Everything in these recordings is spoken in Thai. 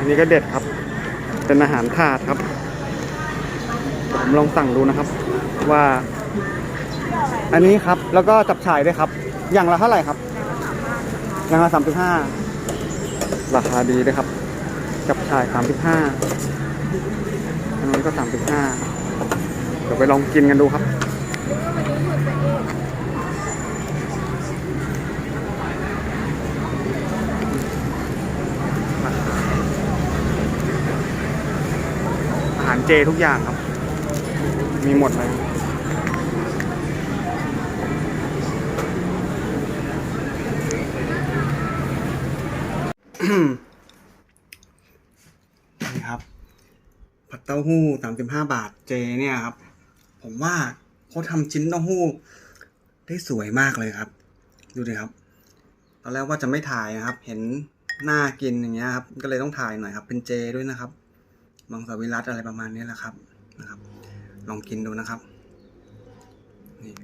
อันนี้ก็เด็ดครับ เป็นอาหารถาดครับ ผมลองสั่งดูนะครับ ว่า อันนี้ครับ แล้วก็จับฉ่ายด้วยครับ อย่างละเท่าไหร่ครับ อย่างละสามสิบห้าราคาดีด้วยครับ จับฉ่ายสามสิบห้าอันนั้นก็สามสิบห้าเดี๋ยวไปลองกินกันดูครับ อาหาร เจทุกอย่างครับ มีหมดเลยนี่ครับ ผัดเต้าหู้สามสิบห้าบาทเจเนี่ยครับ ผมว่าเขาทำชิ้นเต้าหู้ ได้สวยมากเลยครับ ดูดิครับตอนแรกว่าจะไม่ถ่ายนะครับ เห็นหน้ากินอย่างเงี้ยครับ ก็เลยต้องถ่ายหน่อยครับ เป็นเจด้วยนะครับ มังสวิรัตอะไรประมาณนี้แหละครับนะครับ ลองกินดูนะครับนี่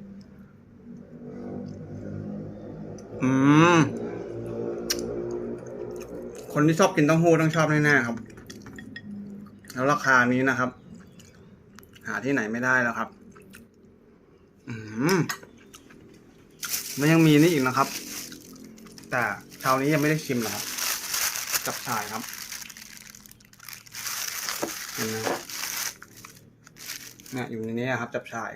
อืมคนที่ชอบกินเต้าหู้ต้องชอบแน่ๆครับ แล้วราคานี้นะครับ หาที่ไหนไม่ได้แล้วครับ อืมมันยังมีนี่อีกนะครับ แต่ช้านี้ยังไม่ได้ชิมหรอกครับ จับชายครับ เนี่ยอยู่ในนี้ครับ จับชาย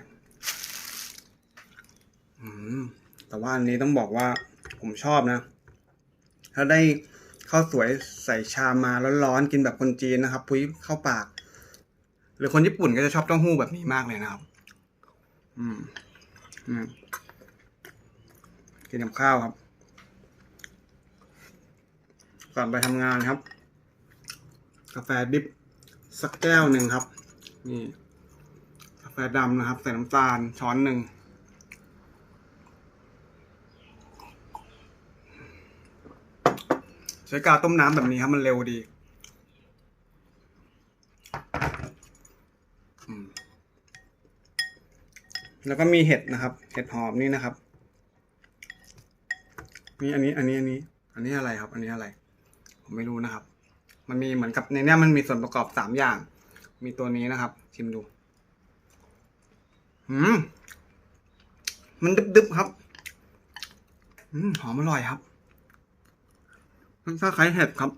แต่ว่าอันนี้ต้องบอกว่าผมชอบนะ ถ้าได้ข้าวสวยใส่ชามมาร้อนๆกินแบบคนจีนนะครับพุ้ยเข้าปาก หรือคนญี่ปุ่นก็จะชอบเต้าหู้แบบนี้มากเลยนะครับ อืมอืมกินกับข้าวครับก่อนไปทำงานครับ กาแฟดิบ สักแก้วหนึ่งครับ นี่กาแฟดำนะครับ ใส่น้ำตาลช้อนหนึ่งใช้กาต้มน้ำแบบนี้ครับมันเร็วดีอืมแล้วก็มีเห็ดนะครับ เห็ดหอมนี่นะครับ นี่อันนี้ อันนี้ อันนี้ อันนี้อะไรครับ อันนี้อะไร ผมไม่รู้นะครับ มันมีเหมือนกับในเนี้ยมันมีส่วนประกอบสามอย่าง มีตัวนี้นะครับ ชิมดู อืม มันดึบๆครับ อืมหอมอร่อยครับมันคล้ายๆเห็ดครับ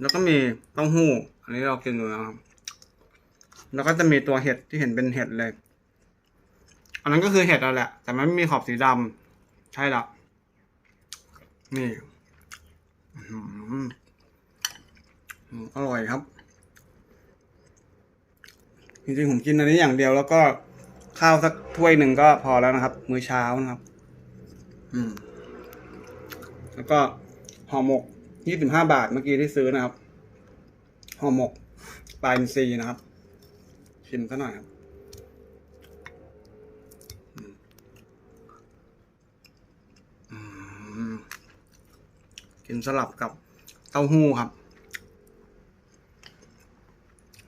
แล้วก็มีเต้าหู้ อันนี้เรากินดูนะครับ แล้วก็จะมีตัวเห็ดที่เห็นเป็นเห็ดเลย อันนั้นก็คือเห็ดแล้วแหละ แต่มันไม่มีขอบสีดำใช่ละนี่ อืม อร่อยครับ จริงๆผมกินอันนี้อย่างเดียวแล้วก็ข้าวสักถ้วยหนึ่งก็พอแล้วนะครับ มื้อเช้านะครับ อืม แล้วก็ห่อหมกยี่สิบห้าบาทเมื่อกี้ที่ซื้อนะครับห่อหมกปลาอินทรีนะครับ ชิมซะหน่อยครับอืมอืมกินสลับกับเต้าหู้ครับ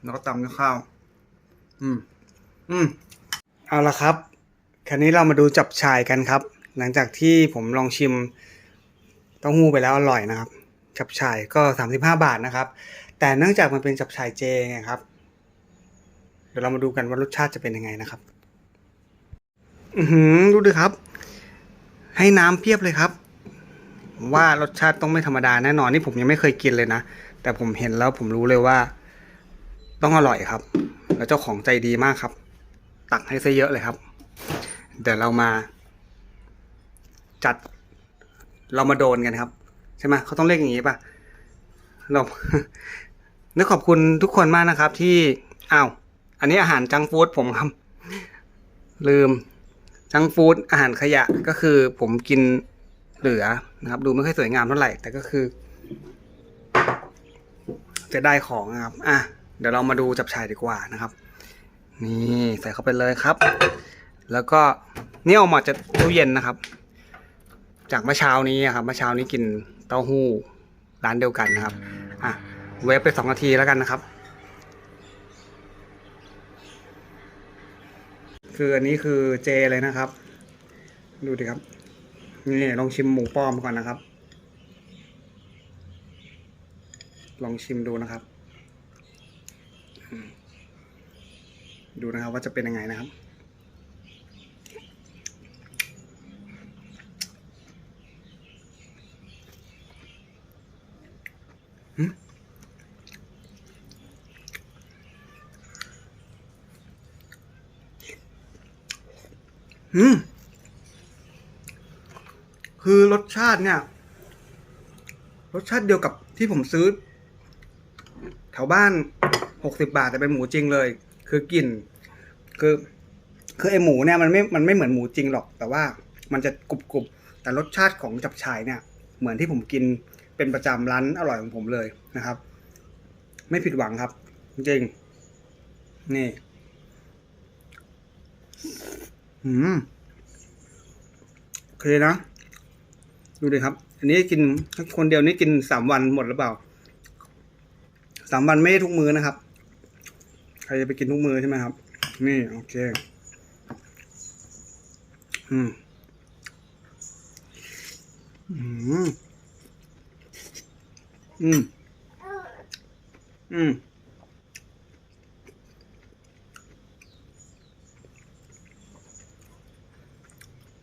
แล้วก็ตำด้วยข้าว อืม อืม เอาละครับ คราวนี้เรามาดูจับชายกันครับ หลังจากที่ผมลองชิมเต้าหู้ไปแล้วอร่อยนะครับ จับฉ่ายก็สามสิบห้าบาทนะครับ แต่เนื่องจากมันเป็นจับฉ่ายเจไงครับ เดี๋ยวเรามาดูกันว่ารสชาติจะเป็นยังไงนะครับ อือหือดูดิครับ ให้น้ำเพียบเลยครับว่ารสชาติต้องไม่ธรรมดาแน่นอนนี่ผมยังไม่เคยกินเลยนะ แต่ผมเห็นแล้วผมรู้เลยว่า ต้องอร่อยครับ แล้วเจ้าของใจดีมากครับ ตักให้ซะเยอะเลยครับ เดี๋ยวเรามา จัด เรามาโดนกันครับ ใช่ไหมเขาต้องเรียกอย่างนี้ป่ะเรานึกขอบคุณทุกคนมากนะครับ ที่อ้าวอันนี้อาหารจังฟู้ดผมครับ ลืมจังฟู้ดอาหารขยะก็คือผมกินเหลือนะครับ ดูไม่ค่อยสวยงามเท่าไหร่ แต่ก็คือจะได้ของนะครับ อะ เดี๋ยวเรามาดูจับชายดีกว่านะครับ นี่ใส่เข้าไปเลยครับ แล้วก็นี่ออกมาจากตู้เย็นนะครับ จากเมื่อเช้านี้ครับเมื่อเช้านี้กินเต้าหู้ร้านเดียวกันนะครับ อะเวฟไปสองนาทีแล้วกันนะครับ คืออันนี้คือเจเลยนะครับ ดูดิครับ นี่ลองชิมหมูป้อมก่อนนะครับ ลองชิมดูนะครับ ดูนะครับว่าจะเป็นยังไงนะครับ อืม คือรสชาติเนี่ย รสชาติเดียวกับที่ผมซื้อ แถวบ้าน หกสิบาทแต่เป็นหมูจริงเลย คือกลิ่น คือคือไอหมูเนี่ยมันไม่มันไม่เหมือนหมูจริงหรอก แต่ว่ามันจะกรุบกรุบแต่รสชาติของจับฉ่ายเนี่ย เหมือนที่ผมกินเป็นประจำร้านอร่อยของผมเลยนะครับ ไม่ผิดหวังครับ จริงนี่อืมโอเคนะ ดูดิครับ อันนี้กินคนเดียวนี่กินสามวันหมดหรือเปล่าสามวันไม่ได้ทุกมื้อนะครับ รจะไปกินทุกมือใช่ไหมครับ นี่โอเค อืม อืม อืม อืม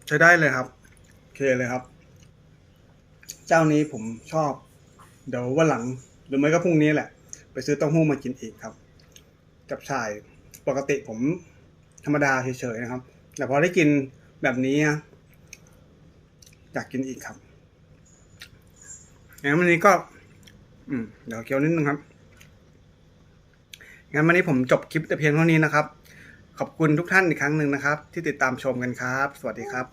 ใช้ได้เลยครับ โอเคเลยครับ เจ้านี้ผมชอบ เดี๋ยววันหลังหรือไม่ก็พรุ่งนี้แหละ ไปซื้อเต้าหู้มากินอีกครับ กับชายปกติผมธรรมดาเฉยๆนะครับ แต่พอได้กินแบบนี้อยากกินอีกครับงั้นวันนี้ก็ อืมเดี๋ยวเคี้ยวนิดนึงครับงั้นวันนี้ผมจบคลิปแต่เพียงเท่านี้นะครับ ขอบคุณทุกท่านอีกครั้งหนึ่งนะครับ ที่ติดตามชมกันครับ สวัสดีครับ